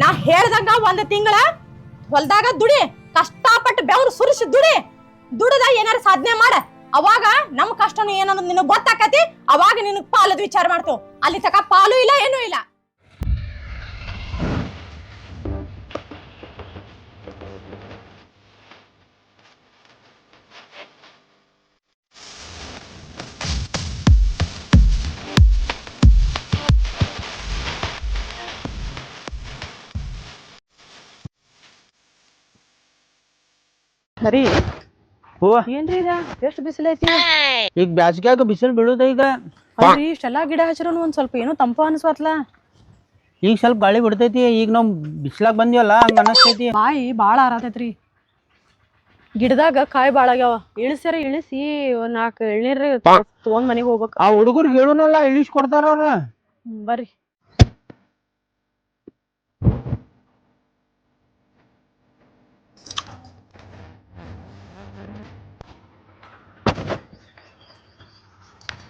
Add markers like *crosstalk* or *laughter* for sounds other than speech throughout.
ನಾ ಹೇಳ್ದಂಗ ಒಂದ್ ತಿಂಗಳ ಹೊಲ್ದಾಗ ದುಡಿ, ಕಷ್ಟಪಟ್ಟು ಬೆವ್ರು ಸುರಿಸಿ ದುಡಿ. ದುಡದ ಏನಾರ ಸಾಧನೆ ಮಾಡ. ಅವಾಗ ನಮ್ ಕಷ್ಟನು ಏನನ್ನೋದು ನಿನಗ್ ಗೊತ್ತಾಕತಿ, ಅವಾಗ ನಿನಗ್ ಪಾಲದ ವಿಚಾರ ಮಾಡ್ತೇವ್. ಅಲ್ಲಿ ತಕ ಪಾಲು ಇಲ್ಲ, ಏನೂ ಇಲ್ಲ. ಸರಿ? ಹೂವ. ಏನ್ರಿ ಇದ? ಎಷ್ಟ್ ಬಿಸಿಲೈತಿ ಈಗ ಬ್ಯಾಸ್ಗ್ಯಾಗ ಬಿಸಿಲು ಬೀಳುದ ಈಗ. ಅಲ್ರಿ ಇಷ್ಟೆಲ್ಲಾ ಗಿಡ ಹಚ್ಚಿರೋನು ಒಂದ್ ಸ್ವಲ್ಪ ಏನೋ ತಂಪ ಅನ್ಸ್ವತ್ಲ. ಈಗ ಸ್ವಲ್ಪ ಗಾಳಿ ಬಿಡ್ತೈತಿ ಈಗ ನಾವು ಬಿಸ್ಲಾಗ ಬಂದಿವಲ್ಲ ಹಂಗ ಅನಸ್ತೈತಿ. ಬಾಯಿ ಬಾಳ ಆರಾತೈತ್ರಿ. ಗಿಡದಾಗ ಕಾಯಿ ಬಾಳ ಆಗ್ಯಾವ. ಇಳಿಸ್ಯಾರ ಇಳಿಸಿ ಒಂದ್ ನಾಲ್ಕು ಎಳ್ನೀರ್ ತಗೊಂಡ್ ಮನೆಗ್ ಹೋಗ್ಬೇಕ. ಆ ಹುಡುಗರು ಹೇಳುನಲ್ಲ ಇಳಿಸ್ ಕೊಡ್ತಾರ ಅವ್ರ. ಹ್ಮ್, ಬರ್ರಿ.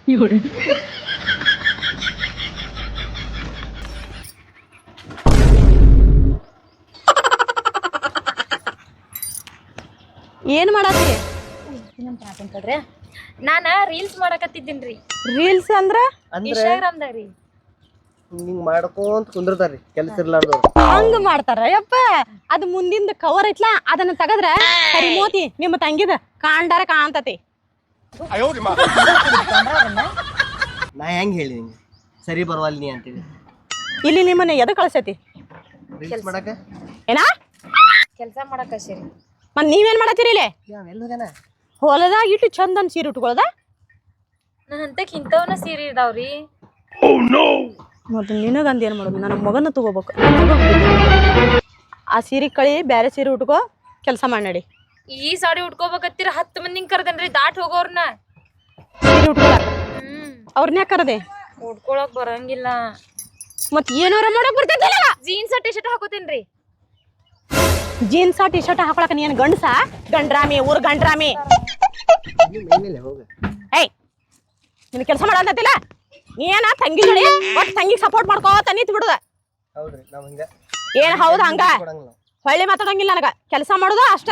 *laughs* ಏನ್ ಮಾಡತ್ತಿ ಅಂತಂದ್ರೆ ನಾನ ರೀಲ್ಸ್ ಮಾಡಕತ್ತಿದ್ದೀನ್ರಿ. ರೀಲ್ಸ್ ಅಂದ್ರ? ಇನ್ಸ್ಟಾಗ್ರಾಮ್ದಾಗ ರೀ ಹಿಂಗ್ ಮಾಡ್ಕೊಂತ ಕುಂದಿರ್ತಾರ್ರಿ ಕೆಲ್ಸ ಇರ್ಲಾರ್ದವ್ರು. ಹಂಗ ಮಾಡ್ತಾರ ಯಪ್ಪ. ಅದು ಮುಂದಿಂದ ಕವರ್ ಐತ್ಲಾ ಅದನ್ನ ತೆಗದ್ರ ಕರಿಮೋತಿ ನಿಮ್ಮ ತಂಗಿದ ಕಾಂಡಾರ ಕಾಣ್ತತಿ. *laughs* ನಾ ಹೆಂಗ್ ಹೇಳಿ ನಿಂಗೆ? ಸರಿ ಬರವಲ್ಲ ನೀ ಅಂತೇಳಿ ಇಲ್ಲಿ ನಿಮ್ಮನ್ನ ಎದ ಕಳ್ಸತಿ? ರೀಲ್ಸ್ ಮಾಡಕ? ಏನಾ? ಕೆಲಸ ಮಾಡಕ ಸರಿ. ಮತ್ ನೀವೇನ್ ಮಾಡತ್ತೀರಿ ಇಲ್ಲಿ? ಎಲ್ಲೋಗ್ಯಾನ ಹೊಲದಾಗ ಇಟ್ಟು ಚಂದನ್ ಸೀರೆ ಉಟ್ಕೊಳ್ದ? ನನ್ನ ಹಂತಕ್ ಇಂಥವನ್ನ ಸೀರೆ ಇದಾವ್ರಿ ಮತ್ತೆ ನಿನಗಂದ ಏನ್ ಮಾಡೋದು? ನನ್ನ ಮಗನ ತಗೋಬೇಕು ಆ ಸೀರೆ ಕಳಿ ಬ್ಯಾರೆ ಸೀರೆ ಉಟ್ಕೋ ಕೆಲಸ ಮಾಡಿ ಈ ಸಾಡಿ ಉಟ್ಕೋಬೇಕತ್ತೀರ ಹತ್ತು ಮಂದಿ ಕರ್ದನ್ರಿ ದಾಟ್ ಹೋಗೋರ್ನ. ಸೀರೆ ಉಟ್ಕೊಳಕ್ ಹ್ಮ್. ಅವ್ರನ್ನ ಕರದೆ? ಉಟ್ಕೊಳಕ್ ಬರಂಗಿಲ್ಲ. ಮತ್ ಏನಾರ ಮಾಡಕ್ ಬರ್ತೈತಿಲ್ಲ ಜೀನ್ಸ್ ಟಿ ಶರ್ಟ್ ಹಾಕೋತೀನ್ರಿ. ಜೀನ್ಸ್ ಟಿ ಶರ್ಟ್ ಹಾಕೊಳಕ ನೀನ್ ಗಂಡಸ? ಗಂಡ್ರಾಮಿ ಊರ್ ಗಂಡ್ರಾಮಿ. ಏಯ್ ನಿನ್ ಕೆಲಸ ಮಾಡಂತಿಲ್ಲ ನೀ ಏನ ತಂಗಿ ಜೋಡಿ ಒಟ್ ತಂಗಿಗೆ ಸಪೋರ್ಟ್ ಮಾಡ್ಕೋತ ನಿಂತ್ ಬಿಡುದ? ಹೌದ್ರಿ ನಾವ್ ಹಿಂಗ. ಏನ್ ಹೌದ್ ಹಂಗ? ಹೊಳ್ಳಿ ಮಾತಾಡಂಗಿಲ್ಲ ನನಗ. ಕೆಲಸ ಮಾಡೋದು ಅಷ್ಟ.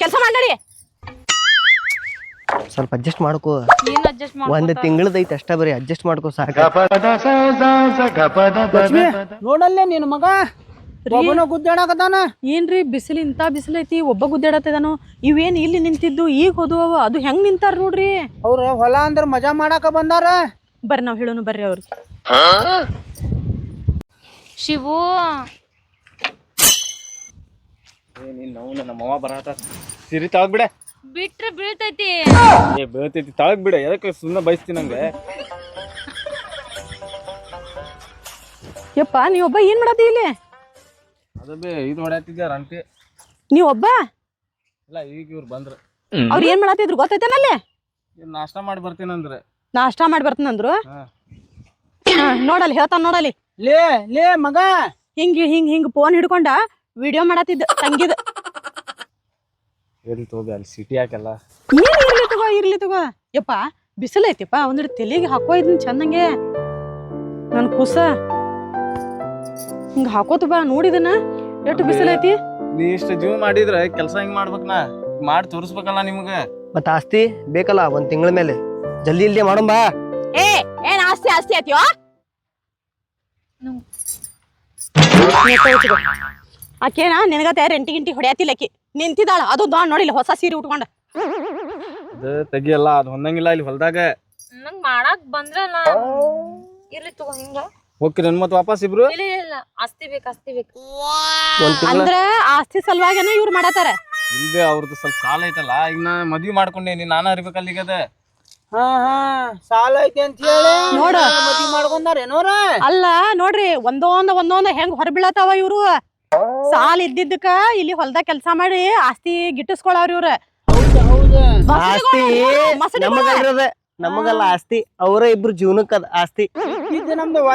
ಕೆಲಸ ಮಾಡಿ ಸ್ವಲ್ಪ ಅಡ್ಜಸ್ಟ್ ಮಾಡ್ಕೋ. ಏನ್ ಅಡ್ಜಸ್ಟ್ ಒಂದ್ ತಿಂಗಳದೈತಿ ಅಷ್ಟ ಬರೀ ಅಡ್ಜಸ್ಟ್ ಮಾಡ್ಕೋ ಸಾಕ. ಲಕ್ಷ್ಮಿ ನೋಡಲ್ಲೇ ನಿನ್ ಮಗ? ಒಬ್ಬನ ಗುದ್ದಾಡಕತ್ತಾನ? ಏನ್ರಿ ಬಿಸಿಲು ಇಂತ ಬಿಸಿಲೈತಿ ಒಬ್ಬ ಗುದ್ದಾಡತ್ತಿದಾನು? ಇವೇನ್ ಇಲ್ಲಿ ನಿಂತಿದ್ದು ಈಗ ಹೋದುವ ಅದು ಹೆಂಗ್ ನಿಂತಾರ ನೋಡ್ರಿ? ಅವ್ರ ಹೊಲ ಅಂದ್ರ ಮಜಾ ಮಾಡಾಕ ಬಂದಾರ? ಬರ್ರಿ ನಾವ್ ಹೇಳೋನು ಬರ್ರಿ ಅವ್ರಿಗೆ ಶಿವು ನಮ್ಮವ್ವ ಬರತ್ತ ಸಿರಿ ತಳಗ್ ಬಿಡ ಬಿಟ್ರೆ ಬೀಳ್ತೈತಿ. ಏ ಬೀಳ್ತೈತಿ ತಳಗ್ ಬಿಡ ಎದಕ್ಕೆ ಸುಮ್ಮನೆ ಬಯಸ್ತಿ ನಂಗೆ? ಯಪ್ಪ ನೀ ಒಬ್ಬ ಏನ್ ಮಾಡತ್ತಿ ಇಲ್ಲಿ? ಅದ ಬೇ ಇದು ಹೊಡ್ಯಾತಿದ್ದೆ ರಂಟಿ? ನೀ ಒಬ್ಬ? ಇಲ್ಲ ಈಗ ಇವ್ರು ಬಂದ್ರ. ಅವ್ರ ಏನ್ ಮಾಡತ್ತಿದ್ರು ಗೊತ್ತೈತೇನಲ್ಲಿ ಇವ್ರ್ ನಾಷ್ಟ ಮಾಡಿ ಬರ್ತೀನಂದ್ರೆ ನಾಷ್ಟ ಮಾಡಿ ಬರ್ತೀನಂದ್ರು. ಹಾ, ನೋಡಲ್ಲಿ ಹೇಳ್ತಾನ ನೋಡಲ್ಲಿ. ಲೇ ಲೇ ಮಗ! ಹಿಂಗ್ ಹಿಂಗ್ ಹಿಂಗ್ ಫೋನ್ ಹಿಡ್ಕೊಂಡ ವಿಡಿಯೋ ಮಾಡತ್ತಿದ್ದ ತಂಗಿದ. ಎಲ್ಲಿ ತಗೋ ಅಲ್ಲಿ ಸಿಟಿ ಹಾಕಲ್ಲ ಏನ್ ಇರ್ಲಿ ತಗೋ ಇರ್ಲಿ ತಗೋ. ಯಪ್ಪ ಬಿಸಿಲೈತಿಪ್ಪ ಒಂದ್ರ ತಲೆಗೆ ಹಾಕೋ ಇದನ್ನ ಚಂದಂಗೆ ನನ್ ಕುಸ. ಹಿಂಗ ಹಾಕೋತ ಬಾ ನೋಡಿದನ ಎಷ್ಟು ಬಿಸಿಲೈತಿ ನೀ ಇಷ್ಟ ಜೀವ ಮಾಡಿದ್ರೆ ಕೆಲಸ ಹೆಂಗ್ ಮಾಡ್ಬೇಕನಾ ಮಾಡಿ ತೋರಿಸ್ಬೇಕಲ್ಲ ನಿಮ್ಗೆ. ಮತ್ತ ಆಸ್ತಿ ಬೇಕಲ್ಲ ಒಂದ್ ತಿಂಗಳ ಮೇಲೆ. ಜಲ್ದಿ ಇಲ್ದೇ ಮಾಡೋಣ ಬಾ. ಏ ಏನ್ ಆಸ್ತಿ ಆಸ್ತಿ ಆಯ್ತಿಯೋ ಆಕೇನ ನಿನಗತ್ತೆ ರೆಂಟಿ ಗಿಂಟಿ ಹೊಡ್ಯಾತಿಲ್ಲ ಆಕಿ. ನಿಂತಿದ್ದಾಳ. ಅದು ದೊಡ್ಡ ನೋಡಿಲ್ಲ ಹೊಸ ಸೀರೆ ಉಟ್ಕೊಂಡ. ಅದು ತೆಗಿಯಲ್ಲ ಅದು ಹೊಂದಂಗಿಲ್ಲ ಇಲ್ಲಿ ಹೊಲದಾಗ. ನಂಗ್ ಮಾಡಾಕ್ ಬಂದ್ರಲ್ಲ ಇರ್ಲಿ ತಗೋ ಹಿಂಗ. ವಾಪಸ್ ಇಬ್ರು? ಇಲ್ಲ ಇಲ್ಲ, ಇಲ್ಲ. ಆಸ್ತಿ ಬೇಕು ಆಸ್ತಿ ಬೇಕು. ಒಂದ್ ತಿಂಗಳ? ಅಂದ್ರ ಆಸ್ತಿ ಸಲುವಾಗೇನ ಇವ್ರು ಮಾಡತಾರ ಇಲ್ಲೇ ಅವ್ರದ್ದು ಸ್ವಲ್ಪ ಸಾಲ ಐತಲ್ಲ ಈಗ ನಾ ಮದ್ವಿ ಮಾಡ್ಕೊಂಡೇನಿ ನಾನು ಅರಿಬೇಕಲ್ಲ ಈಗ ಅದ. ಹಾ ಹಾ. ಸಾಲ ಐತಿ ಅಂತ ಹೇಳಿ ನೋಡ. ಮದ್ವಿ ಮಾಡ್ಕೊಂಡಾರೇನೋರ? ಅಲ್ಲ ನೋಡ್ರಿ ಒಂದೊಂದ ಒಂದೊಂದ ಹೆಂಗ್ ಹೊರಬೀಳತಾವ ಇವ್ರು? ಸಾಲ್ ಇದ್ದಿದ್ದಕ್ಕ ಇಲ್ಲಿ ಹೊಲ್ದಾಗ ಕೆಲಸ ಮಾಡಿ ಆಸ್ತಿ ಗಿಟ್ಟಿಸ್ಕೊಳವ್ರಿ ಇವ್ರ. ಆಸ್ತಿ ನಮಗಲ್ರದ ನಮಗಲ್ಲ ಆಸ್ತಿ. ಅವರ ಇಬ್ರು ಜೀವನಕ್ಕ ಅದ ಆಸ್ತಿ.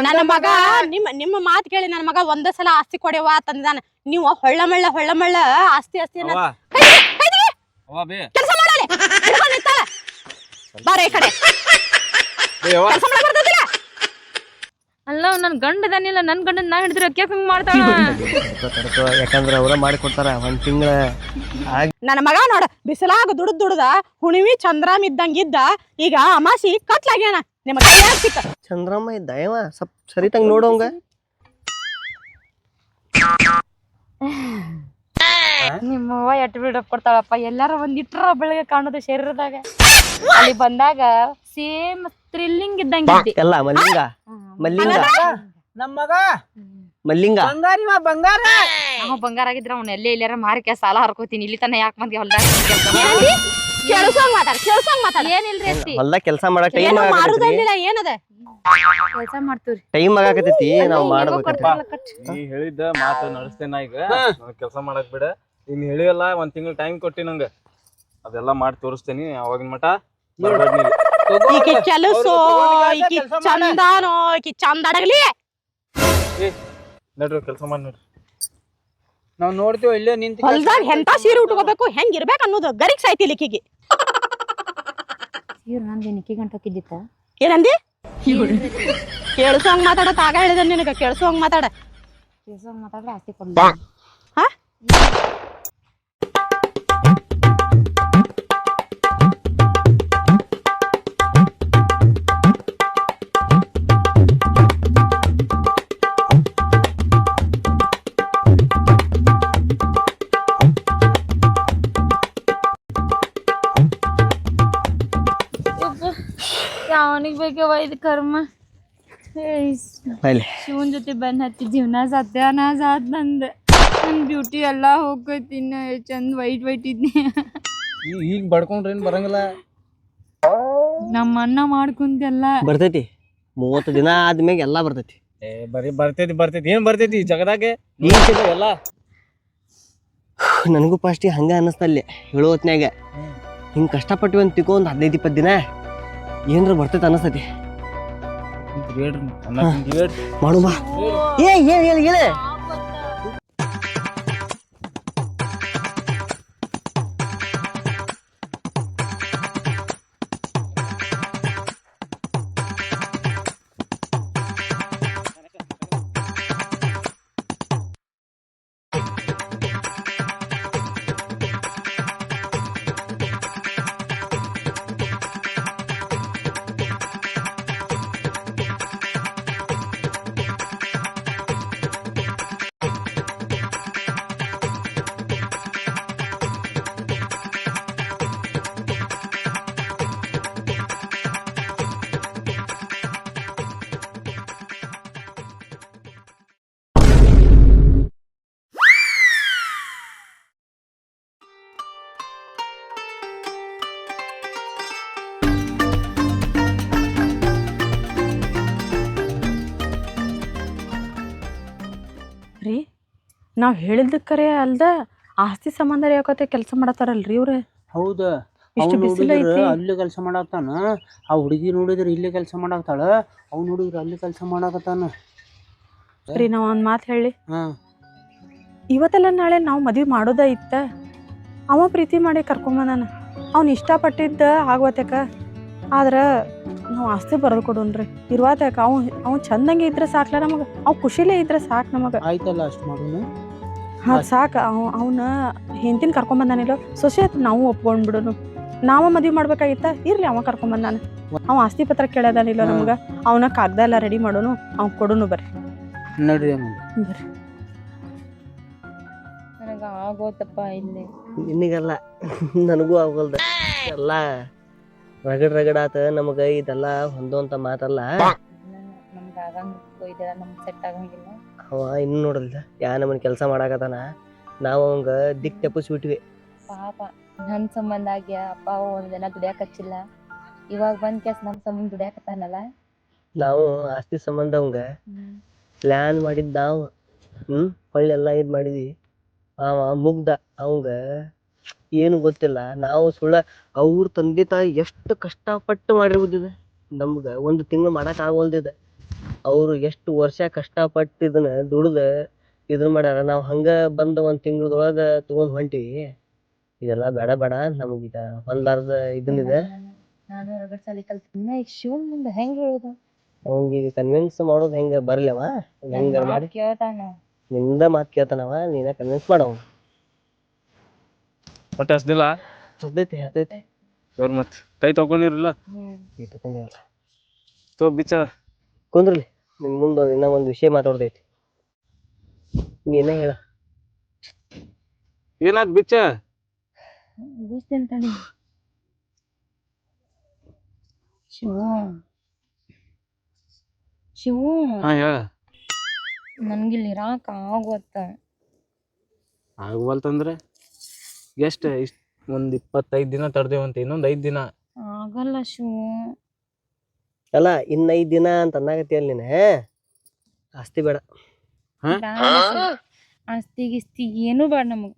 ನನ್ನ ಮಗ ನಿಮ್ಮ ನಿಮ್ಮ ಮಾತ್ ಕೇಳಿ ನನ್ನ ಮಗ ಒಂದ ಸಲ ಆಸ್ತಿ ಕೊಡೆವ ತಂದಿದಾನ ನೀವು ಹೊಳ್ಳ ಮಳ್ಳ ಹೊಳ್ಳ ಮಳ್ಳ ಆಸ್ತಿ ಆಸ್ತಿ ಕೆಲಸ ಮಾಡಲಿ. ಬಾರ ಈ ಕಡೆ ಏ ಅವ್ವ ಕೆಲಸ ಮಾಡಕ್ ಬರ್ತದಿಲ್ಲ ಅಲ್ಲ ನನ್ ಗಂಡದನಿಲ್ಲ ನನ್ ಗಂಡನ್ ನಾ ಹಿಡಿದ್ರೆ ಅಕ್ಕಿ ಹಂಗ್ ಮಾಡ್ತಾಳ? *laughs* ಯಾಕಂದ್ರೆ ಅವ್ರ ಮಾಡಿಕೊಡ್ತಾರ ಒಂದ್ ತಿಂಗಳ ನನ್ನ ಮಗ ನೋಡ ಬಿಸಿಲಾಗ ದುಡ್ದು ದುಡ್ದ ಹುಣಿವಿ ಚಂದ್ರಾಮ್ ಇದ್ದಂಗಿದ್ದ ಈಗ ಅಮಾಸಿ ಕತ್ಲಾಗ್ಯಾನ ನಿಮ್ಮ ಕೈಯಾಗ್ ಸಿಕ್ಕ ಚಂದ್ರಮ್ಮ ಇದ್ದ ಇವ ಸ್ವಲ್ಪ ಸರಿತಂಗ್ ನೋಡೋಂಗ *laughs* ನಿಮ್ಮವ್ವ ಎಟ್ ಬಿಡಪ್ ಕೊಡ್ತಾಳಪ್ಪ ಎಲ್ಲಾರ ಒಂದ್ ಇಟ್ರ ಬೆಳಗ್ಗೆ ಕಾಣೋದು ಶರೀರದಾಗ. ಅಲ್ಲಿ ಬಂದಾಗ ಸೇಮ್ ಥ್ರಿಲ್ಲಿಂಗ್ ಇದ್ದಂಗಿದ್ದಿ ಎಲ್ಲ ಮಲ್ಲಿಂಗ ಮಲ್ಲಿಂಗ. ನಮ್ಮ ಮಗ. ಮಲ್ಲಿಂಗ. ಬಂಗಾರಿವ ಬಂಗಾರ. ನಾವು ಬಂಗಾರ ಆಗಿದ್ರ ಅವ್ನ ಎಲ್ಲೇ ಇಲ್ಲಾರ ಮಾರಿಕೆ ಸಾಲ ಹರ್ಕೋತೀನಿ. ಇಲ್ಲಿ ತನ ಯಾಕೆ ಮಂದಿ ಹೊಲ್ದಾಗ ಕೇಳಿಸೋಂಗ್ ಮಾತಾಡ ಕೇಳಿಸೋಂಗ್ ಮಾತಾಡ. ಏನಿಲ್ರಿ ಅತ್ತಿ? ಹೊಲ್ದಾಗ ಕೆಲಸ ಮಾಡೋ ಟೈಮ್ ಏನು ಆಗಾಕತ್ತೈತಿ. ಮಾರುದಂಗಿಲ್ಲ ಏನದ? ಕೆಲಸ ಮಾಡ್ತೀವ್ರಿ. ಟೈಮ್ ಆಗಾಕತೈತಿ ನಾವ್ ಕಟ್. ನೀ ಹೇಳಿದ್ದ ಮಾತು ನಡೆಸ್ತೇನ ಈಗ. ಕೆಲಸ ಮಾಡಕ್ ಬಿಡ. ನೀನ್ ಹೇಳಿಯಲ್ಲ ಒಂದ್ ತಿಂಗಳ ಟೈಮ್ ಕೊಟ್ಟಿ ನಂಗ. ಅದೆಲ್ಲ ಮಾಡಿ ತೋರಿಸ್ತೇನಿ ಅವಾಗಿನ ಮಟ. ಈಕಿ ಕೆಲಸೋ ಈಕಿ ಚಂದಾನೋ ಈಕಿ ಚಂದ ಅಡಗಲಿ ನಡ್ರಿ ಕೆಲಸ ಮಾಡಿ ನಡ್ರಿ. ನಾವ್ ನೋಡ್ತೀವಿ ಇಲ್ಲೇ ನಿಂತ ಹೊಲ್ದಾಗ ಎಂತ ಸೀರೆ ಉಟ್ಕೋಬೇಕು ಹೆಂಗ್ ಇರ್ಬೇಕು ಅನ್ನೋದು ಗರಿಗ್ ಸಾಯ್ತಿಲ್ಲ ಈಕಿಗೆ. ಇವ್ರು ನಂದು ನಿಕ್ಕಿ ಗಂಟ ಹೋಗಿದ್ದಿತ್ತ ಏನಂದಿ? ಕೇಳಿಸೋಂಗ್ ಮಾತಾಡತ್ ತಾಗ ಹೇಳಿದ ನಿನಗ ಕೇಳಿಸೋಂಗ್ ಮಾತಾಡ. ಕೆಲಸ ಮಾತಾಡ್ರೆ ಆಸ್ತಿ ಕೊಡ್ಲಿ. ಹಾ? ಯಾವನಿಗೆ ಬೇಕವ ಇದು ಕರ್ಮ. ಶಿವನ್ ಜೊತೆ ಬಂದ್ ಹತ್ತಿ ಜೀವನ ಸತ್ಯಾನ ಸಾತ್ ನಂದ. ನನ್ ಬ್ಯೂಟಿ ಎಲ್ಲ ಹೋಗೈತಿ ಇನ್ನ ಚಂದ ವೈಟ್ ವೈಟ್ ಇದ್ನಿ. ಈಗ ಬಡ್ಕೊಂಡ್ರೆ ಏನ್ ಬರಂಗಿಲ್ಲ? ನಮ್ಮ ಅಣ್ಣ ಮಾಡ್ಕೊಂತೆಲ್ಲ ಬರ್ತೈತಿ. ಮೂವತ್ತು ದಿನ ಆದ್ಮ್ಯಾಗ ಎಲ್ಲಾ ಬರ್ತೈತಿ. ಏ ಬರೀ ಬರ್ತೈತಿ ಬರ್ತೈತಿ. ಏನು ಬರ್ತೈತಿ ಈ ಜಗದಾಗೆ? ಎಲ್ಲ? ನನಗೂ ಫಸ್ಟಿಗೆ ಹಂಗ ಅನ್ನಿಸ್ತಲ್ಲಿ ಹೇಳೋ ಹೊತ್ನ್ಯಾಗ. ಹಿಂಗ್ ಕಷ್ಟಪಟ್ಟು ಒಂದ್ ತಿಕೋ ಒಂದ್ ಹದಿನೈದು ಇಪ್ಪತ್ತು ದಿನ. ಏನ್ರ ಬರ್ತೈತೆ ಅನಸ್ತೈತಿ ಹೇಳ್ರಿ ಅನ್ನ ತಿಂತೀವಿ ಹೇಳ್ರಿ. ಮಾಡು ಮಾ. ಏ ಏ ಹೇಳಿ ಹೇಳ ನಾವ್ ಹೇಳಿದ ಕರೆ ಅಲ್ದ ಆಸ್ತಿ ಸಂಬಂಧ ಯಾಕತ್ತೆ ಕೆಲಸ ಮಾಡತ್ತಾರಲ್ರಿ ಇವ್ರೆ? ಹೌದ. ಇಷ್ಟು ಅವ್ನು ಬಿಸಿಲು ನೋಡಿದ್ರ ಐತಿ. ಅಲ್ಲಿ ಕೆಲಸ ಮಾಡಾಕ್ತಾನ ಆ ಹುಡುಗಿ ನೋಡಿದ್ರೆ ಇಲ್ಲಿ ಕೆಲಸ ಮಾಡಾಕ್ತಾಳ ಅವ್ನು ನೋಡಿದ್ರೆ ಅಲ್ಲಿ ಕೆಲಸ ಮಾಡಾಕತ್ತಾನ. ರೀ ನಾವ್ ಒಂದು ಮಾತ್ ಹೇಳಿ. ಹಾ. ಇವತ್ತೆಲ್ಲ ನಾಳೆ ನಾವು ಮದ್ವಿ ಮಾಡೋದ ಇತ್ತ? ಅವ ಪ್ರೀತಿ ಮಾಡಿ ಕರ್ಕೊಂಬಂದಾನ ಅವ್ನು ಇಷ್ಟಪಟ್ಟಿದ್ದ ಆಗ್ವತ್ಯಾಕ. ಆದ್ರ ನಾವು ಆಸ್ತಿ ಬರೆದು ಕೊಡೋನ್ರಿ ಇರುವಾತ್ಯಾಕ. ಅವ್ ಅವ್ ಚಂದಂಗೆ ಇದ್ರೆ ಸಾಕ್ಲ ನಮಗ. ಅವ್ ಖುಷಿಲೇ ಇದ್ರೆ ಸಾಕ್ ನಮಗೆ. ಆಯ್ತಲ್ಲ ಅಷ್ಟ್ ಮಾಡೋಣ. ಹಾ ಸಾಕ ಅವ್ ಅವನ ಹೆಂಡ್ತಿನ ಕರ್ಕೊಂಬಂದಾನಿಲ್ಲ ಸೊಸೆ ಆತ್ ನಾವು ಒಪ್ಕೊಂಡ್ಬಿಡೋನು ನಾವ ಮದ್ವಿ ಮಾಡ್ಬೇಕಾಗಿತ್ತ? ಇರ್ಲಿ ಅವ ಕರ್ಕೊಂಬಂದಾನ ಅವ ಆಸ್ತಿ ಪತ್ರ ಕೇಳದಾನಿಲ್ಲ ನಮ್ಗ ನಮಗ ಅವನ ಕಾಗ್ದ ಎಲ್ಲ ರೆಡಿ ಮಾಡೋನು ಅವ್ ಕೊಡೋನು ಬರ್ರಿ. ನಡ್ರಿ. ಬರ್ರಿ. ನನಗ ಆಗೋತಪ್ಪ ಇಲ್ಲಿ. ಇನ್ನಿಗಲ್ಲ. ನನಗೂ ಆಗಲ್ದ. ಎಲ್ಲ ರಗಡ್ ರಗಡ್ ಆತ ನಮಗ ಇದೆಲ್ಲ ಹೊಂದೋಂತ ಮಾತಲ್ಲ. ನಮ್ಗ ಆಗಂಗ ಇದೆಲ್ಲ ನಮ್ಗ್ ಸೆಟ್ ಆಗಂಗಿಲ್ಲ. ಅವ ಇನ್ನು ನೋಡಲ್ದ ಯಾ ನಮ್ಮನ್ ಕೆಲಸ ಮಾಡಾಕತ್ತಾನ? ನಾವು ಅವಂಗ ದಿಕ್ ತೆಪ್ಪಿಸ್ಬಿಟ್ವಿ. ಪಾಪ ನನ್ ಸಂಬಂಧ ಆಗ್ಯ ಅಪ್ಪ ಅವ್ವ ಒಂದ್ ದಿನ ದುಡಿಯಾಕ ಹಚ್ಚಿಲ್ಲ ಇವಾಗ ಬಂದ್ ಕೆಸ್ ನಮ್ ಸಂಬಂಧ ದುಡಿಯಾಕತ್ತಾನಲ್ಲ? ನಾವು ಆಸ್ತಿ ಸಂಬಂಧ ಅವಂಗ ಪ್ಲಾನ್ ಮಾಡಿದ್ ನಾವು ಹ್ಮ್ ಹೊಳ್ಳೆಲ್ಲ ಇದ್ ಮಾಡಿದ್ವಿ. ಅವ ಮುಗ್ದ ಅವಂಗ ಏನು ಗೊತ್ತಿಲ್ಲ. ನಾವು ಸುಳ್ಳ ಅವ್ರ ತಂದೆ ತಾಯಿ ಎಷ್ಟು ಕಷ್ಟಪಟ್ಟು ಮಾಡಿರ್ಬೋದಿದೆ ನಮ್ಗ ಒಂದು ತಿಂಗಳು ಮಾಡಕ್ ಆಗೋಲ್ದಿದೆ. ಅವ್ರು ಎಷ್ಟು ವರ್ಷ ಕಷ್ಟಪಟ್ಟು ಇದನ್ನ ದುಡ್ದು ಇದನ್ನ ಮಾಡ್ಯಾರ ನಾವು ಹಂಗ ಬಂದ ಒಂದ್ ತಿಂಗಳದೊಳಗ ತಗೊಂಡ್ ಹೊಂಟಿವಿ. ಇದೆಲ್ಲ ಬೇಡ ಬೇಡ ನಮಗೆ ಹೊಲ್ದಾರ್ದ ಇದನ್ನಿದೆ. ನಾನು ರಗಡ್ ಸಾಲಿ ಕಲ್ತಿನ ಈಗ ಶಿವನ್ ಮುಂದೆ ಹೆಂಗ್ ಹೇಳುದು? ಅವ್ನಿಗೆ ಕನ್ವಿನ್ಸ್ ಮಾಡೋದು ಹೆಂಗ ಬರ್ಲವ ಹೆಂಗ ಮಾಡಿ? ಕೇಳ್ತಾನ. ನಿಂದ ಮಾತು ಕೇಳ್ತಾನವ ನೀನ ಕನ್ವಿನ್ಸ್ ಮಾಡವ ಮತ್ತೆ ಹಸ್ದಿಲ್ಲ? ಹತ್ತೈತಿ ಹತ್ತೈತಿ ಅವ್ರ ಮತ್ತೆ ಕೈ ತಗೊಂಡಿರಲ್ಲ ತಗೊಂಡಿರಲ್ಲ ತೋ ಬಿಚ್ಚ. ಕುಂದ್ರಲಿ. ನಿನ್ ಮುಂದೆ ಇನ್ನೂ ಒಂದು ವಿಷಯ ಮಾತಾಡ್ದೈತಿ. ನೀನ ಹೇಳ. ಏನಾದ್ ಬಿಚ್ಚ? ಗೊತ್ತೇಂತಾನೆ ಶಿವ ಶಿವ. ಶಿವು. ಹಾ ಹೇಳ. ನನ್ಗಿಲ್ಲಿ ಇರಾಕ ಆಗೋತ್ತ ಆಗವಲ್ತಂದ್ರೆ ಎಷ್ಟ? ಇಷ್ಟ ಒಂದ್ ಇಪ್ಪತ್ತೈದ್ ದಿನ ತಡ್ದೇವಂತ ಇನ್ನೊಂದ್ ಐದ್ ದಿನ. ಆಗಲ್ಲ ಶಿವು. ಅಲ್ಲ ಇನ್ನ ಐದ್ ದಿನ ಅಂತ ಅನ್ನಾಗತ್ತಿ ಅಲ್ಲಿ ನೀನ. ಆಸ್ತಿ ಬೇಡ. ಶಿವು. ಆಸ್ತಿ. ಗಿಸ್ತಿ ಏನೂ ಬೇಡ ನಮಗ್.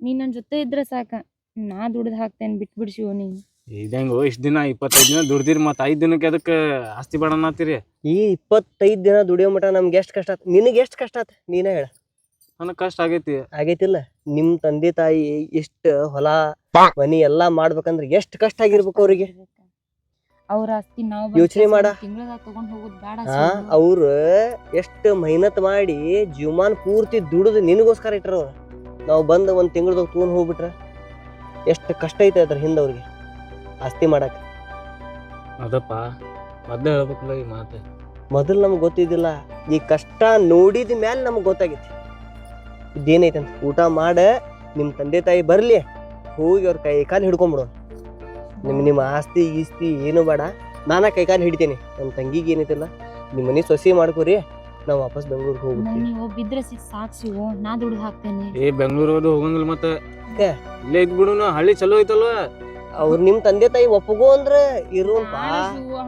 ನೀ ನನ್ ಜೊತೆ ಇದ್ರೆ ಸಾಕ. ನಾ ದುಡ್ದು ಹಾಕ್ತೇನೆ ಬಿಟ್ಬಿಡ್ ಬಿಡ್ಸಿ ನೀ ಇದಂಗ ಇಷ್ಟ ದಿನ ಇಪ್ಪತ್ತೈದ್ ದಿನ ದುಡ್ದಿರಿ ಮತ್ತೆ ಐದ್ ದಿನಕ್ಕೆ ಅದಕ್ಕೆ ಆಸ್ತಿ ಬೇಡ ಅನ್ನತ್ತೀರಿ? ಈ ಇಪ್ಪತ್ತೈದ್ ದಿನ ದುಡಿಯೋ ಮಟ ನಮ್ಗೆ ಎಷ್ಟ್ ಕಷ್ಟ ಆತ್ ನಿನಗೆ ಎಷ್ಟು ಕಷ್ಟ ಆತ್? ನೀನೇ ಹೇಳ. ನನಗೆ ಕಷ್ಟ ಆಗೈತಿ. ಆಗೈತಿಲ್ಲ. ನಿಮ್ಮ ತಂದೆ ತಾಯಿ ಎಷ್ಟ್ ಹೊಲ ಮನಿ ಎಲ್ಲಾ ಮಾಡ್ಬೇಕಂದ್ರೆ ಎಷ್ಟ್ ಕಷ್ಟ ಆಗಿರ್ಬೇಕು ಅವ್ರಿಗೆ. ಅವ್ರ ಆಸ್ತಿ ನಾವ್ ಯೋಚನೆ ಮಾಡ. ತಿಂಗಳದಾಗ ತಗೊಂಡ್ ಹೋಗೋದು ಬೇಡ ಹಾ ಅವ್ರ ಎಷ್ಟ್ ಮೆಹನತ್ ಮಾಡಿ ಜೀವಮಾನ ಪೂರ್ತಿ ದುಡಿದು ನಿನಗೋಸ್ಕರ ಇಟ್ರ ಅವ್ರ. ನಾವು ಬಂದ್ ಒಂದ್ ತಿಂಗಳದಾಗ ತಗೊಂಡ್ ಹೋಗ್ಬಿಟ್ರ ಎಷ್ಟ್ ಕಷ್ಟ ಐತೆ ಅದ್ರ ಹಿಂದ ಅವ್ರಿಗೆ ಆಸ್ತಿ ಮಾಡಕ್. ಅದಪ್ಪ ಮೊದ್ಲೇ ಹೇಳ್ಬೇಕಲ್ಲ ಈ ಮಾತು. ಮೊದಲು ನಮ್ಗೆ ಗೊತ್ತಿದ್ದಿಲ್ಲ ಈ ಕಷ್ಟ ನೋಡಿದ ಮ್ಯಾಲೆ ನಮ್ಗೆ ಗೊತ್ತಾಗೈತಿ. ಇದೇನೈತಂತ ಊಟ ಮಾಡ ನಿಮ್ಮ ತಂದೆ ತಾಯಿ ಬರಲಿ ಹೋಗಿ ಅವ್ರ ಕೈ ಕಾಲು ಹಿಡ್ಕೊಂಬಿಡು ನಿಮ್ ನಿಮ್ಮ ಆಸ್ತಿ ಈಸ್ತಿ ಏನು ಬೇಡ. ನಾನು ಕೈಕಾಲು ಹಿಡಿತೀನಿ. ನಮ್ಮ ತಂಗಿಗೆ ಏನೈತಿಲ್ಲ ನಿಮ್ಮ ಮನೆ ಸೊಸಿ ಮಾಡ್ಕೋರಿ. ನಾವು ವಾಪಸ್ ಬೆಂಗಳೂರಿಗೆ ಹೋಗ್ತೀವಿ ಹೋಗ್ಬಿಡ್ತೀವಿ ನೀವು ಬಿದ್ರೆ ಸಿಕ್ ನಾ ದುಡ್ದು ಹಾಕ್ತೇನೆ. ಏ ಬೆಂಗ್ಳೂರ್ ಹೋಗಂಗಿಲ್ಲ ಮತ್ತೆ? ಇಲ್ಲೇ ಇದ್ ಬಿಡುನು ಹಳ್ಳಿ ಚಲೋ ಐತಲ್ವ ಅವ್ರು ನಿಮ್ ತಂದೆ ತಾಯಿ ಒಪ್ಪಗೋ ಅಂದ್ರ ಇರುವಂತ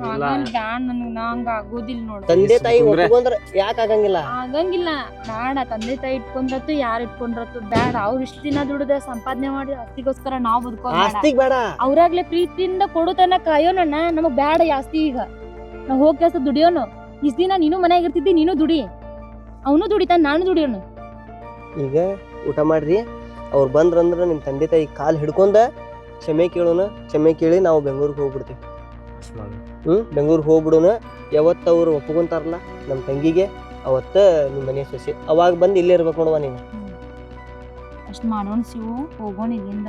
ಇಲ್ಲ. ಬ್ಯಾಡ್ ನನಗ್ ಆಗೋದಿಲ್ಲ ನೋಡ್. ತಂದೆ ತಾಯಿ. ಒಪ್ಪಗೋ ಅಂದ್ರ ಯಾಕೆ ಆಗಂಗಿಲ್ಲ? ಆಗಂಗಿಲ್ಲ. ಬೇಡ ತಂದೆ ತಾಯಿ ಇಟ್ಕೊಂಡ್ರತ್ತು ಯಾರ ಇಟ್ಕೊಂಡ್ರತ್ತು ಬೇಡ ಅವ್ರ ಇಷ್ಟ ದಿನ ದುಡಿದ ಸಂಪಾದನೆ ಮಾಡಿ ಆಸ್ತಿಗೋಸ್ಕರ ನಾವ್ ಬದುಕೋಸ್ತಿಗ್ ಬೇಡ. ಆಸ್ತಿಗ್ ಬೇಡ. ಅವ್ರಾಗ್ಲೇ ಪ್ರೀತಿಯಿಂದ ಕೊಡು ತನ ಕಾಯೋನಣ್ಣ ನಮಗ್ ಬೇಡ ಜಾಸ್ತಿ ಈಗ. ನಾವ್ ಹೋಗ್ ಕೆಲ್ಸ ದುಡಿಯೋನು. ಇಷ್ಟ ದಿನ ನೀನು ಮನ್ಯಾಗ ಇರ್ತಿದ್ದಿ ನೀನು ದುಡಿ. ಅವನು ದುಡಿತಾನ ನಾನು ದುಡಿಯೋನು. ಈಗ ಊಟ ಮಾಡ್ರಿ. ಅವ್ರು ಬಂದ್ರಂದ್ರ ನಿಮ್ಮ ತಂದೆ ತಾಯಿ ಕಾಲು ಹಿಡ್ಕೊಂಡ ಕ್ಷಮೆ ಕೇಳೋಣ ಕ್ಷಮೆ ಕೇಳಿ ನಾವು ಬೆಂಗ್ಳೂರಿಗೆ ಹೋಗ್ಬಿಡ್ತೀವಿ. ಹ್ಞೂ ಬೆಂಗ್ಳೂರಿಗೆ ಹೋಗ್ಬಿಡೋಣ. ಯಾವತ್ತು ಅವ್ರು ಒಪ್ಕೊಂತಾರಲ್ಲ ನಮ್ಮ ತಂಗಿಗೆ ಅವತ್ತು ನಿಮ್ಮ ಮನೆ ಸೊಸೆ. ಅವಾಗ ಬಂದು ಇಲ್ಲೇ ಇರ್ಬೇಕು ನೋಡುವ ನೀನು. ಅಷ್ಟು ಮಾಡೋಣ ಶಿವು ಹೋಗೋಣ ಇಲ್ಲಿಂದ.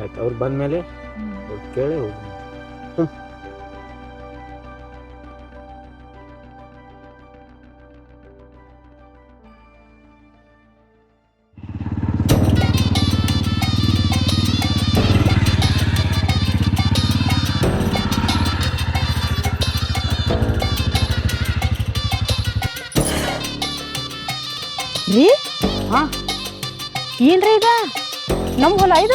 ಆಯ್ತು ಅವ್ರು ಬಂದ ಮೇಲೆ ಅವ್ರ್ ಕೇಳಿ ಹೋಗಿ ನಮ್ ಹೊಲ ಇದ.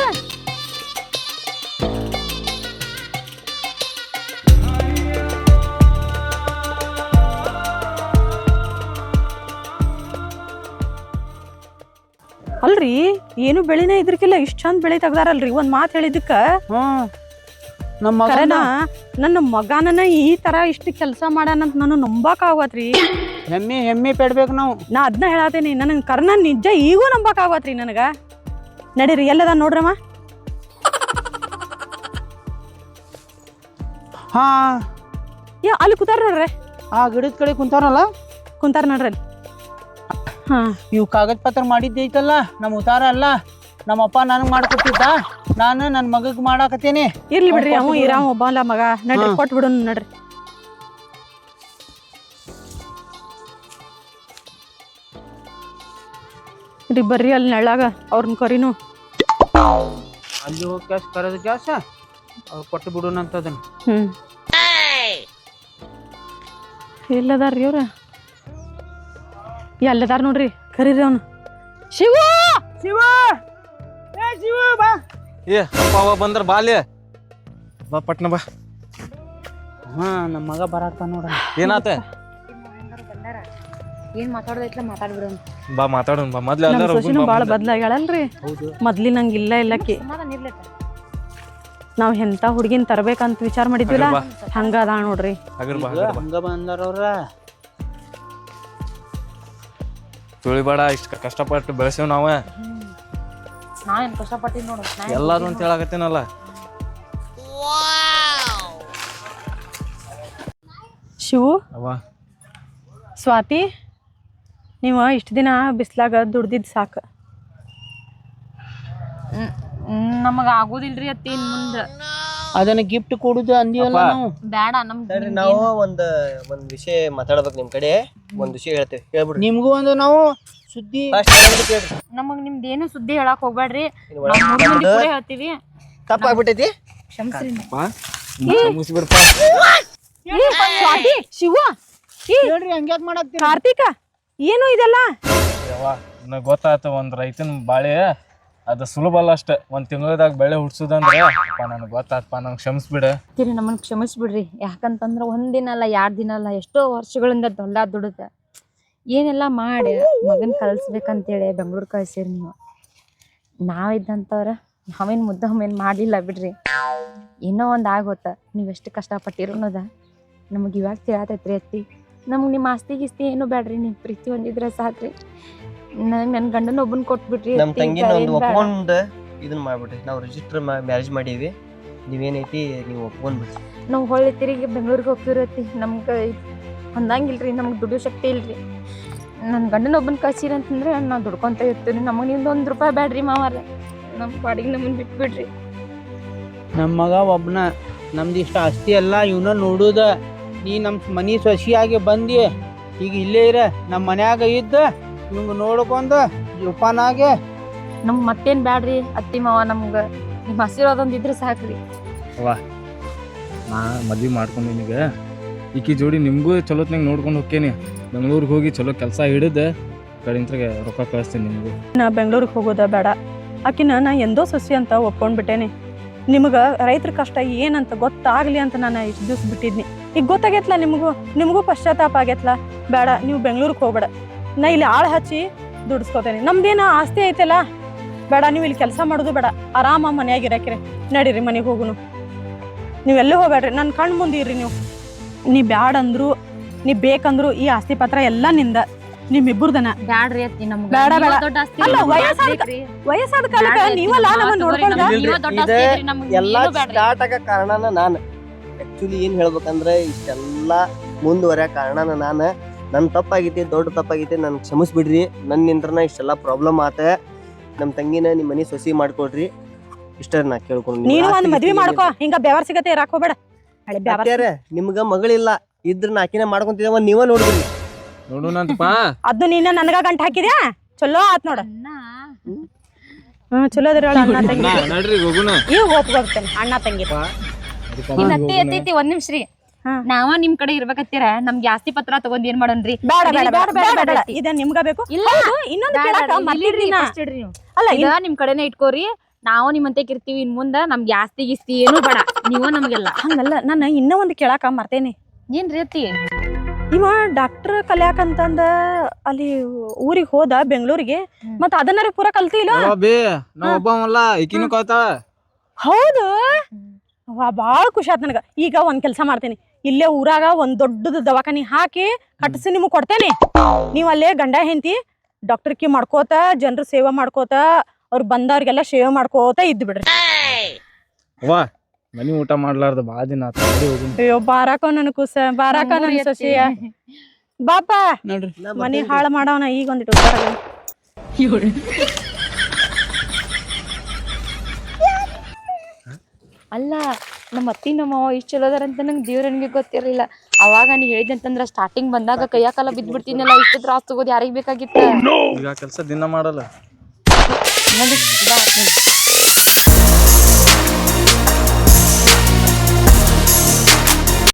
ಅಲ್ರಿ ಏನು ಬೆಳಿನೇ ಇದ್ರಕಿಲ್ಲ ಇಷ್ಟ ಚಂದ ಬೆಳಿ ತೆಗ್ದಾರಲ್ರಿ ಒಂದ್ ಮಾತ್ ಹೇಳಿದಕ್ಕ ನಮ್ಮ ಮಗನ? ನನ್ನ ಮಗನನ್ನ ಈ ತರ ಇಷ್ಟು ಕೆಲಸ ಮಾಡಾನಂತ ನಾನು ನಂಬಕ್ ಆಗತ್ರಿ ಹೆಮ್ಮೆ ಹೆಮ್ಮೆ ಪಡ್ಬೇಕು ನಾವು. ನಾ ಅದನ್ನ ಹೇಳತ್ತೇನಿ ನನಗೆ ಕರ್ನ ನಿಜ ಈಗೂ ನಂಬಕ್ ಆಗತ್ರಿ ನನಗ. ನಡೀರಿ ಎಲ್ಲದ ನೋಡ್ರಮ್ಮ? ಹಾ. ಯಾ ಅಲ್ಲಿ ಕೂತಾರ ನೋಡ್ರಿ ಆ ಗಿಡದ ಕಡೆ ಕುಂತಾರಲ್ಲ? ಕುಂತಾರ ನೋಡ್ರಿ ಅಲ್ಲಿ. ಹಾ. ಇವು ಕಾಗದ ಪತ್ರ ಮಾಡಿದ್ದೈತಲ್ಲ ನಮ್ಮ ಉತಾರ ಅಲ್ಲ. ನಮ್ಮಪ್ಪ ನನಗೆ ಮಾಡ್ಕೊಟ್ಟಿದ್ದ ನಾನು ನನ್ನ ಮಗಗ್ ಮಾಡಾಕತ್ತೇನಿ. ಇರ್ಲಿ ಬಿಡ್ರಿ ಅವ ಇರಾಮ ಒಬ್ಬ ಅಲ್ಲ ಮಗ. ನಡ್ರಿ. ಕೊಟ್ಟು ಬಿಡು ನಡ್ರಿ. ರೀ ಬರ್ರಿ ಅಲ್ಲಿ ನೆಳ್ಳಾಗ ಅವ್ರನ್ನ ಕರಿನು. ಅಲ್ಲಿ ಹೋಗಿ ಕ್ಯಾಶ್ ಕರೆದ ಕ್ಯಾಶ ಅವ್ರು ಕೊಟ್ಟು ಬಿಡೋಣ ಅಂತ ಅದನ್ನ. ಹ್ಮ್. ಎಲ್ಲದಾರ್ರಿ ಅವ್ರ? ಎಲ್ಲದಾರ ನೋಡ್ರಿ ಕರೀರಿ ಅವ್ನು. ಶಿವ! ಶಿವ! ಏ ಶಿವ ಬಾ. ಏ ಅಪ್ಪ ಅವ ಬಂದ್ರ ಬಾಲಿ ಬಾ ಪಟ್ನ ಬಾ. ಹಾ ನಮ್ಮ ಮಗ ಬರಾಕ ನೋಡ ಏನಾತ? ಏನ್ ಮಾತಾಡೋದೈತ್ಲ ಮಾತಾಡ್ಬಿಡೋಣ ಬಾ ಮಾತಾಡೋಣ ಬಾ. ಮೊದ್ಲು ಎಲ್ಲಾರು ಸೊಸಿನೂ ಭಾಳ ಬದ್ಲಾಗ್ಯಾಳಲ್ರಿ? ಹೌದು. ಮೊದ್ಲಿ ನಂಗೆ ಇಲ್ಲ ಇಲ್ಲಕ್ಕಿ ಇರ್ಲತ್ತ ನಾವ್ ಎಂತ ಹುಡ್ಗಿನ್ ತರಬೇಕಂತ ವಿಚಾರ ಮಾಡಿದ್ವಿಲ್ಲ? ಬಾ. ಹಂಗ ಅದ ನೋಡ್ರಿ. ಹಗರ್ ಬಾ ಹಗರ್ ಬಾ. ಹಂಗ ಬಂದಾರ ಅವ್ರ. ತುಳಿಬೇಡ ಇಷ್ಟ ಕಷ್ಟಪಟ್ಟು ಬೆಳೆಸೇವ್ ನಾವ. ನಾ ಏನ್ ಕಷ್ಟಪಟ್ಟಿದ್ ನೋಡು. ನಾ ಏನ್ ಎಲ್ಲಾರು ಅಂತ ಹೇಳಾಕತ್ತೇನಲ್ಲ. ಶಿವು? ಸ್ವಾತಿ? ನೀವು ಇಷ್ಟು ದಿನ ಬಿಸ್ಲಾಗ ದುಡ್ದಿದ್ದು ಸಾಕು. ನಮಗ ಆಗೋದಿಲ್ರಿ ಅತ್ತಿ ಇನ್ ಮುಂದ. ಅದನ್ನ ಗಿಫ್ಟ್ ಕೊಡುದು ಅಂದಿವಲ್ಲ. ನಾವು. ಬ್ಯಾಡ ನಮ್ ನೋಡ್ರಿ ನಾವು ಒಂದ್ ಒಂದ್ ವಿಷಯ ಮಾತಾಡ್ಬೇಕು ನಿಮ್ ಕಡೆ. ಒಂದ್ ವಿಷಯ ಹೇಳ್ತೇವೆ ಹೇಳ್ಬಿಡ್ರಿ. ನಿಮ್ಗೂ ಒಂದು ನಾವು ಸುದ್ದಿ ಫಸ್ಟ್ ಕೇಳ್ರಿ. ನಮಗ್ ನಿಮ್ದು ಏನು ಸುದ್ದಿ ಹೇಳಕ್ ಹೋಗ್ಬೇಡ್ರಿ ಇನ್ ನಾವ್ ಮೂರ್ ಮಂದಿ ಒಳಗ್ ಕೂಡ ಹೇಳ್ತೀವಿ. ತಪ್ಪಾಗ್ಬಿಟ್ಟೈತಿ ಕ್ಷಮಿಸ್ರಿ ಮುಗಿಸ್ಬಿಡ್ಪ ಶಿವ ಹೇಳ್ರಿ ಹಂಗ್ಯಾಕ್ ಮಾಡಾಕ್ತೀರಿ? ಕಾರ್ತಿಕ! ಏನು ಇದೆಲ್ಲ? ಯವ್ವ ನನಗೆ ಗೊತ್ತಾಯ್ತು ಒಂದು ರೈತನ ಬಾಳೆ ಅದು ಸುಲಭ ಅಲ್ಲ ಅಷ್ಟೇ. ಒಂದು ತಿಂಗಳದಾಗ ಬೆಳೆ ಹುಡ್ಸೋದಂದ್ರೆ ಅಪ್ಪ ನನಗೆ ಗೊತ್ತಾಯ್ತಪ್ಪ ನಂಗೆ ಕ್ಷಮಿಸ್ಬಿಡ. ತಿರಿ ನಮ್ಮನ್ನ ಕ್ಷಮಿಸ್ಬಿಡ್ರಿ. ಯಾಕಂತಂದ್ರೆ ಒಂದಿನ ದಿನ ಅಲ್ಲ ಎರಡು ದಿನ ಅಲ್ಲ ಎಷ್ಟೋ ವರ್ಷಗಳಿಂದ ದೊಡ್ಡ ದುಡ್ದ ಏನೆಲ್ಲ ಮಾಡಿ ಮಗನ್ ಕಳ್ಸ್ಬೇಕಂತೇಳಿ ಬೆಂಗ್ಳೂರು ಕಳ್ಸಿರಿ ನೀವು. ನಾವಿದ್ದಂಥವ್ರ ನಾವೇನು ಮುದ್ದ ಏನು ಮಾಡಲಿಲ್ಲ ಬಿಡ್ರಿ. ಏನೋ ಒಂದು ಆಗೋತ. ನೀವು ಎಷ್ಟು ಕಷ್ಟಪಟ್ಟಿರೋ ಅನ್ನೋದ ನಮಗ್ ಇವಾಗ ತಿಳತೈತ್ರಿ ಅತ್ತಿ. ನಮ್ಗ್ ನಿಮ್ಮ ಆಸ್ತಿ ಗಿಸ್ತಿ ಏನು ಬೇಡ್ರಿ ನಿಮ್ ಪ್ರೀತಿ ಹೊಂದಿದ್ರೆ ಸಾಕ್ರಿ. ನನ್ ನನ್ ಗಂಡನ ಒಬ್ಬನ್ ಕೊಟ್ಬಿಟ್ರಿ ನಮ್ ಅತ್ತಿ, ತಂಗಿನ ಒಂದು ಬೇಡ. ಒಪ್ಕೊಂಡ್ ಇದನ್ನ ಮಾಡ್ಬಿಟ್ರಿ. ನಾವು ರಿಜಿಸ್ಟರ್ ಮ್ಯಾರೇಜ್ ಮಾಡೀವಿ. ನೀವೇನೈತಿ ನೀವು ಒಪ್ಕೊಂಡ್ಬಿಡ್ರಿ. ನಾವು ಹೊಳ್ಳಿ ತಿರುಗಿ ಬೆಂಗಳೂರಿಗೆ ಹೋಗ್ತಿರತ್ತಿ ನಮ್ಗೆ ಹೊಂದಂಗಿಲ್ರಿ ನಮ್ಗೆ ದುಡಿಯೋ ಶಕ್ತಿ ಇಲ್ರಿ. ನನ್ನ ಗಂಡನ ಒಬ್ಬನ ಕಳ್ಸಿರಿ ಅಂತಂದ್ರೆ ನಾವು ದುಡ್ಕೊಂತ ಇರ್ತೀನಿ ನಮಗೆ ನಿಮ್ದು ಒಂದು ರೂಪಾಯಿ ಬೇಡ್ರಿ ಮಾವಾರ. ನಮ್ಮ ಪಾಡಿಗೆ ನಮ್ಮನ್ನ ಬಿಟ್ಬಿಡ್ರಿ. ನಮ್ಮ ಮಗ ಒಬ್ಬನ ನಮ್ದು ಇಷ್ಟ ಆಸ್ತಿ ಅಲ್ಲ ಇವನ ನೋಡುದ. ನೀ ನಮ್ಮ ಮನಿ ಸಸಿಯಾಗಿ ಬಂದಿ ಈಗ ಇಲ್ಲೇ ಇರ ನಮ್ಮ ಮನ್ಯಾಗ ಇದ್ದ ನಿಮ್ಗೆ ನೋಡ್ಕೊಂಡು ಜೋಪಾನಾಗೆ ನಮ್ಗೆ ಮತ್ತೇನು ಬ್ಯಾಡ್ರಿ ಅತ್ತಿ ಮಾವ ನಮ್ಗೆ. ನಿಮ್ಮ ಹಸಿರೋದೊಂದು ಇದ್ರೆ ಸಾಕ್ರಿ. ನಾ ಮದ್ವೆ ಮಾಡ್ಕೊಂಡು ನಿಮಗೆ ಈಕಿ ಜೋಡಿ ನಿಮಗೂ ಚಲೋತ್ನಾಗ ನೋಡ್ಕೊಂಡು ಹೋಕ್ಕೇನಿ. ಬೆಂಗ್ಳೂರಿಗೆ ಹೋಗಿ ಚಲೋ ಕೆಲಸ ಹಿಡಿದು ಕಡಿಂತ್ರಿಗೆ ರೊಕ್ಕ ಕಳಿಸ್ತೀನಿ ನಿಮಗೆ. ನಾ ಬೆಂಗ್ಳೂರಿಗೆ ಹೋಗೋದ ಬೇಡ. ಆಕಿನ ನಾ ಎಂದೋ ಸಸಿ ಅಂತ ಒಪ್ಕೊಂಡ್ಬಿಟ್ಟೇನಿ ನಿಮಗೆ ರೈತರ ಕಷ್ಟ ಏನಂತ ಗೊತ್ತಾಗ್ಲಿ ಅಂತ ನಾನು ಇಷ್ಟು ದಿವ್ಸ ಬಿಟ್ಟಿದ್ನಿ. ಈಗ ಗೊತ್ತಾಗೈತ್ಲ ನಿಮಗೂ? ನಿಮಗೂ ಪಶ್ಚಾತ್ತಾಪ ಆಗೈತ್ಲ? ಬೇಡ ನೀವು ಬೆಂಗ್ಳೂರಿಗೆ ಹೋಗ್ಬೇಡ. ನಾ ಇಲ್ಲಿ ಆಳು ಹಚ್ಚಿ ದುಡಿಸ್ಕೋತೇನೆ. ನಮ್ದೇನ ಆಸ್ತಿ ಐತಲ್ಲ ಬೇಡ ನೀವು ಇಲ್ಲಿ ಕೆಲಸ ಮಾಡೋದು ಬೇಡ. ಆರಾಮ ಮನ್ಯಾಗ ಇರಾಕಿರಿ. ನಡೀರಿ ಮನೆಗೆ ಹೋಗುನು. ನೀವೆಲ್ಲೂ ಹೋಗ್ಬೇಡ್ರಿ ನನ್ನ ಕಣ್ಣು ಮುಂದೆ ಇರ್ರಿ ನೀವು. ನೀ ಬ್ಯಾಡ ಅಂದ್ರು ನೀ ಬೇಕಂದ್ರು ಈ ಆಸ್ತಿ ಪತ್ರ ಎಲ್ಲ ನಿಂದ. ನಿಮ್ಮಿಬ್ರದನ ಬ್ಯಾಡ್ರಿ ಅತ್ತಿ ನಮ್ಗೆ. ಬೇಡ, ಬೇಡ. ದೊಡ್ಡ ಆಸ್ತಿ ಅಲ್ಲ, ನಮ್ಗ್ ವಯಸ್ಸಾದ. ವಯಸ್ಸಾದ ಕಾಲಕ್ಕ ನೀವಲ್ಲ ನಮ್ಮನ್ನ ನೋಡ್ಕೊಂಡ ಎಲ್ಲಾ ಸ್ಟಾರ್ಟ್ ಆಗ ಕಾರಣನ ನಾನು. ಆಕ್ಚುಲಿ ಏನು ಹೇಳ್ಬೇಕಂದ್ರೆ ಇಷ್ಟೆಲ್ಲ ಮುಂದುವರ್ಯಾಕ ಕಾರಣನ ನಾನು ನನ್ನ ತಪ್ಪಾಗೈತಿ ದೊಡ್ಡ ತಪ್ಪಾಗೈತಿ ನನ್ನ ಕ್ಷಮಿಸ್ಬಿಡ್ರಿ. ನನ್ನಿಂದ್ರನ ಇಷ್ಟೆಲ್ಲ ಪ್ರಾಬ್ಲಮ್ ಆತ. ನಮ್ಮ ತಂಗಿನ ನಿಮ್ಮ ಮನೆ ಸೊಸಿ ಮಾಡ್ಕೊಡ್ರಿ. ಇಷ್ಟ ನಾ ಕೇಳ್ಕೊಂಡು ನೀನು ಒಂದ್ ಮದ್ವಿ ಮಾಡ್ಕೋ ಹಿಂಗ ಬೆವರ್ ಸಿಗತ್ತೆ ಇರಾಕ್ ಹೋಗ್ಬೇಡ ಹಳೆ ಬೆವರ್ ನಿಮ್ಗ ಮಗಳಿಲ್ಲ ಇದ್ರ ನಾಕಿನ ಮಾಡ್ಕೊಂತಿದ್ದೇವ ನೀವ ನೋಡ್ರಿ. ನೋಡೋಣಂತಪ್ಪ ಅದು ನೀನ ನನಗ ಗಂಟ ಹಾಕಿದ್ಯಾ? ಚಲೋ ಆತ್ ನೋಡ. ಅಣ್ಣ, ಹ್ಮ್ ಚಲೋ ಅದ್ರ ಅಣ್ಣ ತಂಗಿ. ನಾ ನಡ್ರಿ ಹೋಗುಣ. ಈಗ ಒಪ್ಕೊಳ್ತೇನೆ ಅಣ್ಣ ತಂಗಿ. ಇನ್ ಅತ್ತಿ ಎತ್ತೈತಿ ಒಂದ್ ನಿಮಿಷ ರೀ. ನಾವ ನಿಮ್ ಕಡೆ ಇರ್ಬೇಕತ್ತೀರ? ನಮ್ ಜಾಸ್ತಿ ಪತ್ರ ತಗೊಂಡ್ ಏನ್ ಮಾಡೋಣ್ರಿ? ಬೇಡ ಬೇಡ ಬೇಡ ಬೇಡ, ಬೇಡ, ಬೇಡ ಬೇಡ ಬೇಡ. ಇದ ನಿಮ್ಗ ಬೇಕು. ಇಲ್ಲ. ಇನ್ನೊಂದ್ ಕೇಳಾಕ ನೀವು. ಅಲ್ಲ ನಿಮ್ ಕಡೆನೆ ಇಟ್ಕೋರಿ. ನಾವು ನಿಮ್ಮಂತೆ ಇರ್ತೀವಿ ಇನ್ ಮುಂದ. ನಮ್ ಜಾಸ್ತಿ ಗಿಸ್ತಿ ಏನು ಬೇಡ. ನೀವ ನಮ್ಗೆಲ್ಲ. ಹಂಗಲ್ಲ ನಾನು ಇನ್ನೂ ಒಂದ್ ಕೇಳಾಕ ಮರ್ತೇನಿ. ಏನ್ರಿ ಅತ್ತಿ? ಇವ ಡಾಕ್ಟರ್ ಕಲ್ಯಾಕಂತಂದ ಅಲ್ಲಿ ಊರಿಗೆ ಹೋದ ಬೆಂಗಳೂರಿಗೆ. ಮತ್ತ ಅದನ್ನ ಪೂರ ಕಲ್ತಿಲ್ಲ? ಯವ್ವ ಬೇ ನಾ ಒಬ್ಬವಲ್ಲ ಈಕಿನೂ ಕಳ್ತಾಳ ಹೌದು. ವಾ ಭಾಳ ಖುಷಿ ಆಯ್ತು ನನಗೆ. ಈಗ ಒಂದು ಕೆಲಸ ಮಾಡ್ತೀನಿ. ಇಲ್ಲೇ ಊರಾಗ ಒಂದು ದೊಡ್ಡದು ದವಾಖಾನಿ ಹಾಕಿ ಕಟ್ಟಿಸಿ ನಿಮಗೆ ಕೊಡ್ತೇನೆ. ನೀವು ಅಲ್ಲೇ ಗಂಡ ಹೆಂಡತಿ ಡಾಕ್ಟರ್ಕಿ ಮಾಡ್ಕೋತ ಜನರು ಸೇವೆ ಮಾಡ್ಕೋತ ಅವ್ರು ಬಂದವ್ರಿಗೆಲ್ಲ ಸೇವೆ ಮಾಡ್ಕೋತ ಇದ್ದು ಬಿಡ್ರಿ. ಅವ್ವ ಮನಿ ಊಟ ಮಾಡ್ಲಾರ್ದ ಬಾ ದಿನ ಆತ ಅಯ್ಯೋ ಬಾರಾಕ ನನ್ ಕುಸ ಬಾರಾಕ ನನ್ ಸಸಿಯ ಬಾಪಾ ಸೊಸಿಯ ಬಾಪ ನೋಡ್ರಿ. ಮನಿ ಹಾಳು ಮಾಡವನ ಈಗ ಒಂದಿಟ್ಟು ಉದ್ದಾರ ಆಗಲ್ಲ. ಅಲ್ಲ ನಮ್ಮ ಅತ್ತಿ ನಮ್ಮ ಅವ್ವ ಇಷ್ಟು ಚಲೋ ಅದಾರ ಅಂತ ನಂಗೆ ದೇವ್ರ ನನಗೆ ಗೊತ್ತಿರಲಿಲ್ಲ ಅವಾಗ ನೀ ಹೇಳಿದೆ ಅಂತಂದ್ರ ಸ್ಟಾರ್ಟಿಂಗ್ ಬಂದಾಗ ಕೈಯ ಕಾಲ ಇಷ್ಟು ತ್ರಾಸ್ ತಗೋದು ಯಾರಿಗೆ ಬೇಕಾಗಿತ್ತ ಈಗ ಕೆಲಸ ದಿನ ಮಾಡಲ್ಲ ನೀನು.